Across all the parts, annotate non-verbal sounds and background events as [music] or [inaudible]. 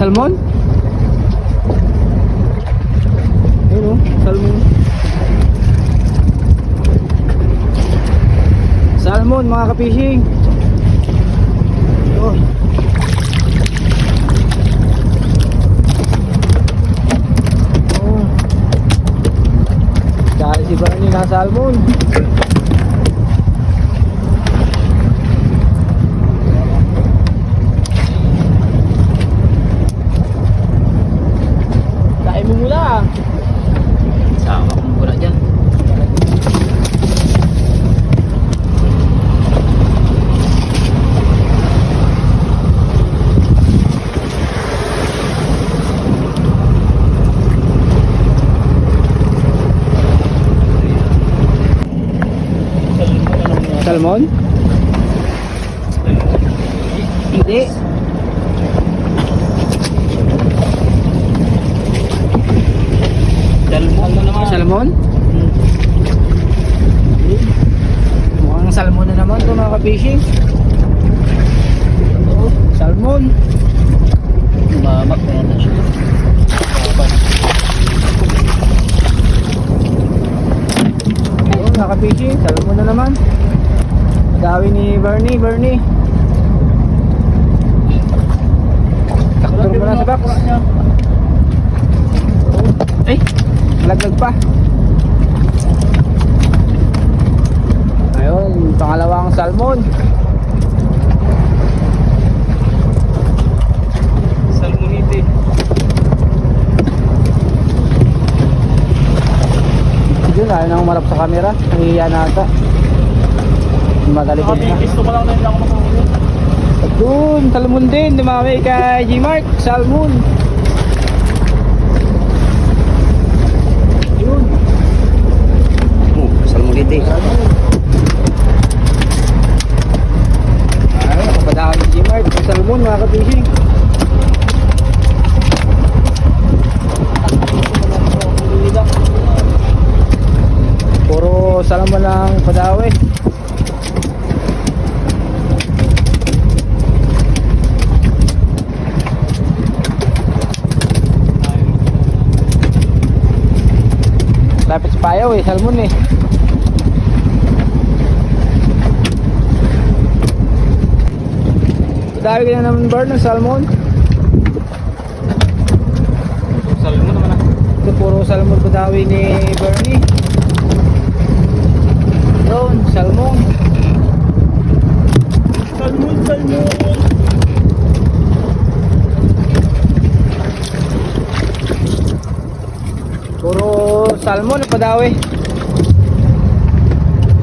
Salmon? Ayun o, salmon. Salmon mga ka-fishing. Oh. Oh. Dahil si Barney na salmon. Salmon? Hindi. Salmon na naman. Salmon? Mukhang salmon na naman ito mga ka-fishing. Salmon. Mamak na yata siya. Ayun ka-fishing, salmon na naman. Dawi ni Bernie, Bernie. Taktor mo na sa box. Ay, malaglag pa. Ayun, pangalawang salmon. Salmonite. Yun, ayaw na umarap sa camera. Nahihiya na ata. Magalikod na. Gusto ko lang na lang makahuli. At dun, salmon din. Dumami kay G-Mark. Salmon. Yun. Oh, salmonite. Ay, nakapadaan si G-Mark. Ang salmon, mga ka-fishing. Puro salmon lang padawi. Payaw eh, salmon eh. Dahil ka na naman bar ng salmon. Salmon naman ah. Ito puro salmon padawi ni Bernie. Doon. Salmon, salmon. Puro salmon ang padawi.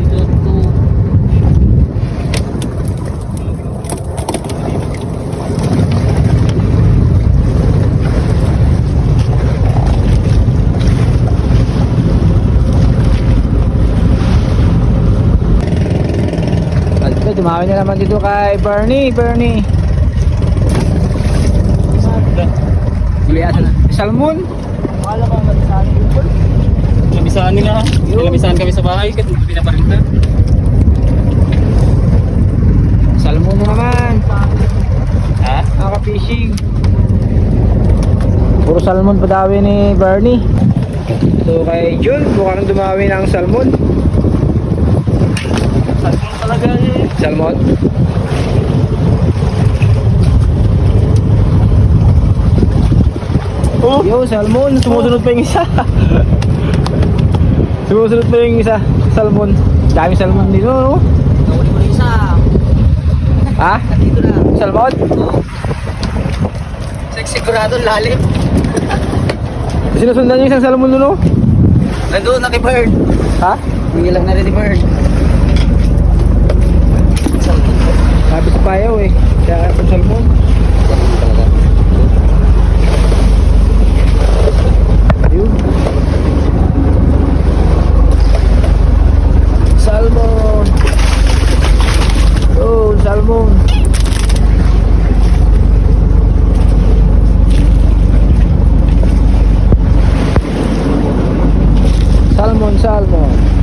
Dito to. At ito, dumami na naman dito kay Bernie. Bernie. Salmon. Ang saan yun. Lamisahan nila ha. Lamisahan kami sa bahay kasi pinaparinta. Salmon na naman. Ha? Naka-fishing. Puro salmon padawi ni Bernie. So kay Jun, mukhang dumawi ng salmon. Salmon talaga eh. Salmon. Oh, Yo, salmon. sumusunod pa yung isa. [laughs] Sumusunod pa yung isa. Salmon. Dami salmon dito, no? Nawali mo isa. Ha? Dito na. Salmon? Sigurado lalim. Sinusundan yung isang salmon no? Nandun na kay Bird. Ha? Hindi lang na rin Bird. Sabi sa payaw eh. Kaya salmon. Ayun. Salmon. Oh, salmon. Salmon, salmon.